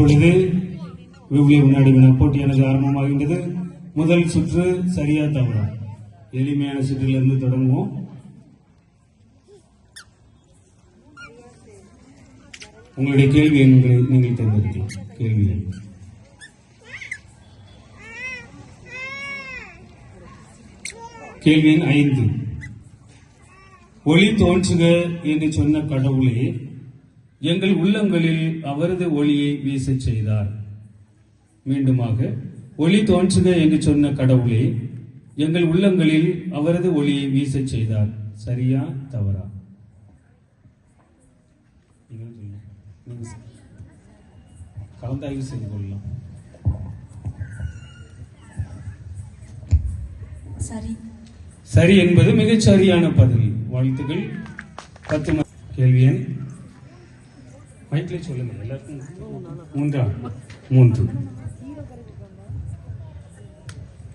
இப்பொழுது விவ்வியம் வினாடி போட்டி போட்டியானது ஆரம்பமாகின்றது முதல் சுற்று சரியா தவறா? எளிமையான சுற்றிலிருந்து தொடங்குவோம். உங்களுடைய கேள்வி எண்களை நீங்கள் தேர்ந்தெடுக்கலாம் கேள்வி எண் கேள்வி எண் ஐந்து. ஒளி தோன்றுக என்று சொன்ன கடவுளே எங்கள் உள்ளங்களில் அவரது ஒளியை வீசச் செய்தார். மீண்டுமாக ஒளி தோன்றுக என்று சொன்ன கடவுளே எங்கள் உள்ளங்களில் அவரது ஒளியை வீசச் செய்தார். சரியா தவறா? கலந்தாய்வு செய்து கொள்ளலாம். சரி. சரி என்பது மிகச் சரியான பதில். வாழ்த்துக்கள். பத்து கேள்வி எண் மைக்கிலே சொல்லுங்க எல்லாருக்கும் மூன்றா? மூன்று.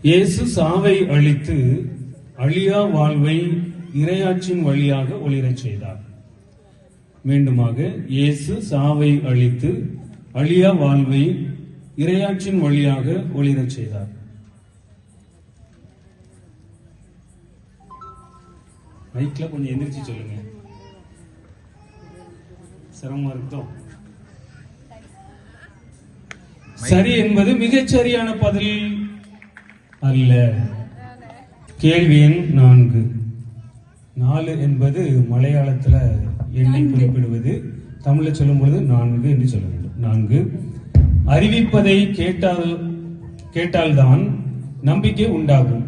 இயேசு சாவை அழித்து அழியா வாழ்வை இரையாற்றின் வழியாக ஒளிரச் செய்தார். மீண்டுமாக இயேசு சாவை அழித்து அழியா வாழ்வை இரையாற்றின் வழியாக ஒளிரச் செய்தார். மைக்ல கொஞ்சம் எந்திரிச்சு சொல்லுங்க. சிரமமா இருக்கோ சரி என்பது மிகச் சரியான பதில் அல்ல. கேள்வி எண் நான்கு. நாலு என்பது மலையாளத்துல எண்ணை குறிப்பிடுவது தமிழ்ல சொல்லும் பொழுது நான்கு என்று சொல்ல வேண்டும். நான்கு. அறிவிப்பதை கேட்டால் கேட்டால்தான் நம்பிக்கை உண்டாகும்.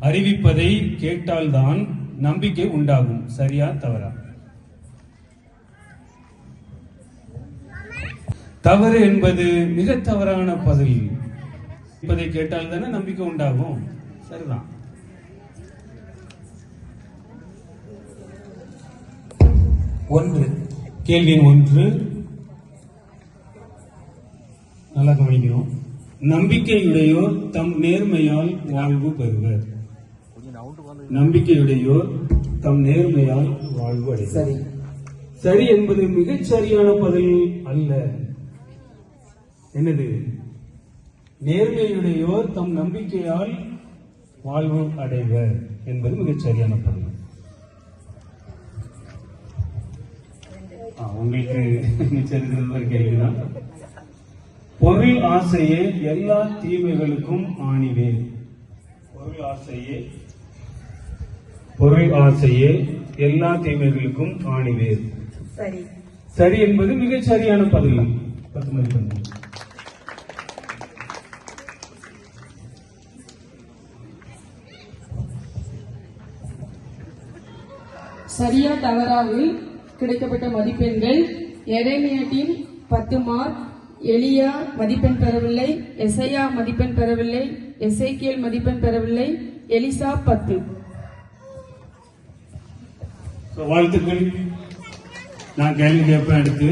அறிவிப்பதை கேட்டால்தான் நம்பிக்கை உண்டாகும். சரியா தவறா? தவறு என்பது மிக தவறான பதில். இப்பதை கேட்டால் தானே நம்பிக்கை உண்டாகும். சரிதான். ஒன்று. கேள்வி ஒன்று. நல்லா கவனிக்கணும். நம்பிக்கையுடையோர் தம் நேர்மையால் வாழ்வு பெறுவர். நம்பிக்கையுடையோர் தம் நேர்மையால் வாழ்வு அடைவர். சரி. சரி என்பது மிகச் சரியான பதில் அல்ல. என்னது? நேர்மையுடையோர் தம் நம்பிக்கையால் வாழ்வு அடைவர் என்பது மிகச் சரியான ஆ, உங்களுக்கு மிச்சம் இருக்கிறது கேள்விதான். பொருள் ஆசையே எல்லா தீமைகளுக்கும் ஆணிவேர் பொருள் ஆசையே. பொருள் ஆசையே எல்லா தீமைகளுக்கும் ஆணிவேர் சரி. சரி என்பது மிகச் சரியான பதில். பத்து மதிப்பெண் சரியா தவறாவில் கிடைக்கப்பட்ட மதிப்பெண்கள். எரேமியாட்டின் பத்து மார்க். எலியா மதிப்பெண் பெறவில்லை. எசையா மதிப்பெண் பெறவில்லை. எசேக்கியல் மதிப்பெண் பெறவில்லை. எலிசா பத்து. வாழ்த்துக்கள். நான் கேள்வி கேட்பேன் அடுத்து.